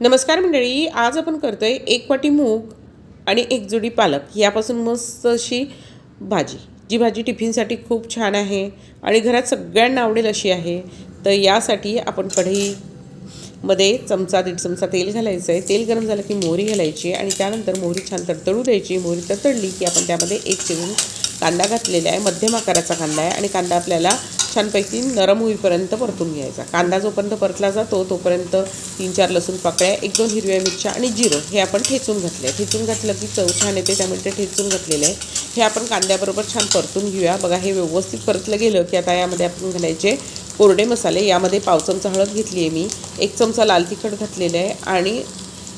नमस्कार मंडळी आज आपण करतो आहे एक वाटी मूग आणि एक जुडी पालक. यापासून मस्त अशी भाजी. जी भाजी टिफिनसाठी खूप छान आहे आणि घरात सगळ्यांना आवडेल अशी आहे. तर यासाठी आपण कढईमध्ये चमचा दीड चमचा तेल घालायचं आहे. तेल गरम झालं की मोहरी घालायची आणि त्यानंतर मोहरी छान तडतडू द्यायची. मोहरी तडतडली की आपण त्यामध्ये एक चिरून कांदा घातलेला आहे. मध्यम आकाराचा कांदा आहे आणि कांदा आपल्याला छानपैकी नरम होईपर्यंत परतून घ्यायचा. कांदा जोपर्यंत परतला जातो तोपर्यंत तीन चार लसूण पाकळ्या एक दोन हिरव्या मिरच्या आणि जिरं हे आपण ठेचून घातले ठेचून घातलं की चव छान येते त्यामुळे ते ठेचून घातलेलं आहे. हे आपण कांद्याबरोबर छान परतून घेऊया. बघा हे व्यवस्थित परतलं गेलं की आता यामध्ये आपण घालायचे कोरडे मसाले. यामध्ये पाव चमचा हळद घेतली आहे मी एक चमचा लाल तिखट घातलेलं आहे आणि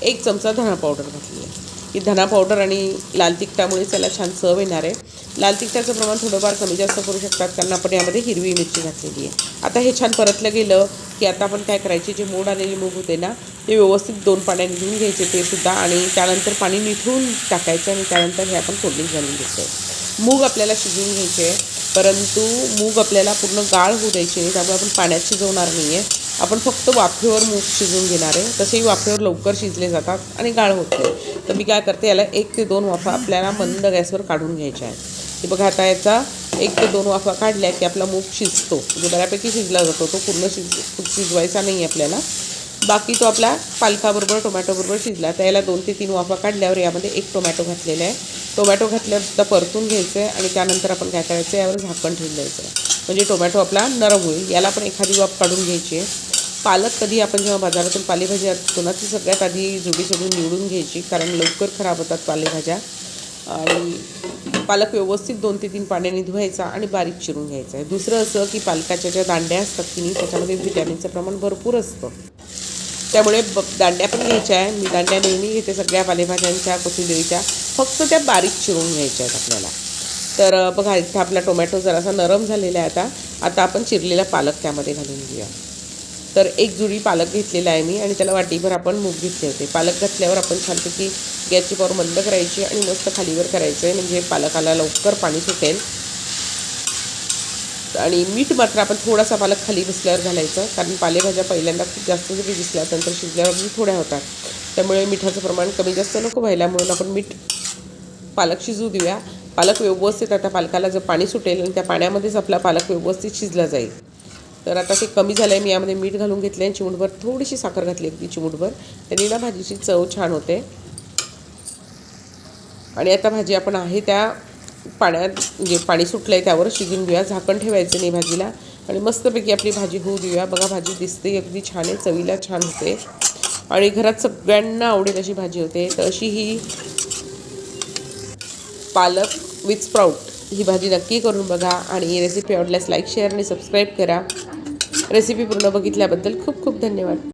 एक चमचा धणा पावडर घातली आहे. की धणा पावडर आणि लाल तिखटामुळे त्याला छान चव येणार आहे. लाल तिखटाचं प्रमाण थोडंफार कमी जास्त करू शकतात कारण आपण यामध्ये हिरवी मिरची घातलेली आहे. आता हे छान परतलं गेलं की आता आपण काय करायचे जे मोड आलेले मूग होते ना ते व्यवस्थित दोन पाण्याने धुवून घ्यायचे ते सुद्धा आणि त्यानंतर पाणी निथळून टाकायचं आणि त्यानंतर हे आपण फोडणीत घालून घ्यायचं. मूग आपल्याला शिजवून घ्यायचे परंतु मूग आपल्याला पूर्ण गाळ होऊ द्यायचे नाही त्यामुळे आपण पाण्यात शिजवणार नाही आहे आपण फक्त वाफेवर मूग शिजवून घेणार आहे. तसेही वाफेवर लवकर शिजले जातात आणि गाळ होत नाही. तर मी काय करते याला एक ते दोन वाफा आपल्याला मंद गॅसवर काढून घ्यायच्या आहेत. हे बघा आता याचा एक ते दोन वाफा काढल्या की आपला मूग शिजतो. म्हणजे बऱ्यापैकी शिजला जातो तो पूर्ण शिज शिजवायचा नाही आपल्याला. बाकी तो आपला पालकाबरोबर टोमॅटोबरोबर शिजला. तर याला दोन ते तीन वाफा काढल्यावर यामध्ये एक टोमॅटो घातलेला आहे. टोमॅटो घातल्यावर परतून घ्यायचं आहे आणि त्यानंतर आपण काय करायचं यावर झाकण ठेवून द्यायचं आहे म्हणजे टोमॅटो आपला नरम होईल. याला पण एखादी वाफ काढून घ्यायची आहे. पालक कधी आपण जेव्हा बाजारातून पालेभाजी असतो ना ती सगळ्यात आधी जुडी सोडून निवडून घ्यायची कारण लवकर खराब होतात पालेभाज्या. आणि पालक व्यवस्थित दोन ते तीन पाण्याने धुवायचा आणि बारीक चिरून घ्यायचा आहे. दुसरं असं की पालकाच्या ज्या दांड्या असतात की नाही त्याच्यामध्ये व्हिटॅमिनचं प्रमाण भरपूर असतं. त्यामुळे ब दांड्या पण घ्यायच्या आहे. मी दांड्या नेहमी घेते सगळ्या पालेभाज्यांच्या कोथिंबिरीच्या. फक्त त्या बारीक चिरून घ्यायच्या आहेत आपल्याला. तर बघा इथं आपला टोमॅटो जरासा नरम झालेला आहे आता. आता आपण चिरलेला पालक त्यामध्ये घालून घेऊया. तर एक जुडी पालक घेतलेला आहे मी आणि त्याला वाटीभर आपण मूग घेतले होते. पालक घातल्यावर आपण छानपैकी गॅसची पावर बंद करायची आणि मस्त खालीवर करायचं आहे म्हणजे पालकाला लवकर पाणी सुटेल. आणि मीठ मात्र आपण थोडासा पालक खाली बसल्यावर घालायचं कारण पालेभाज्या पहिल्यांदा खूप जास्त जरी दिसल्या नंतर शिजल्यावर अगदी थोड्या होतात. त्यामुळे मिठाचं प्रमाण कमी जास्त नको व्हायला म्हणून आपण मीठ पालक शिजू देऊया. पालक व्यवस्थित आता पालकाला जर पाणी सुटेल आणि त्या पाण्यामध्येच आपला पालक व्यवस्थित शिजला जाईल. तर आता ते कमी झालं आहे मी यामध्ये मीठ घालून घेतलं आहे चिमूटभर थोडीशी साखर घातली अगदी चिमूटभर. त्याने ना भाजीची चव छान होते. आणि आता भाजी आपण आहे त्या पाण्यात म्हणजे पाणी सुटलं आहे त्यावर शिजून घेऊया. झाकण ठेवायचं नाही भाजीला. आणि मस्तपैकी आपली भाजी होऊ देऊया. बघा भाजी दिसते अगदी छान आहे. चवीला छान होते. आणि घरात सगळ्यांना आवडेल अशी भाजी होते. तर अशी ही पालक विथ स्प्राऊट ही भाजी नक्की करून बघा आणि रेसिपी आवडल्यास लाईक शेअर आणि सबस्क्राईब करा. रेसिपी पूर्ण बघितल्याबद्दल खूप खूप धन्यवाद.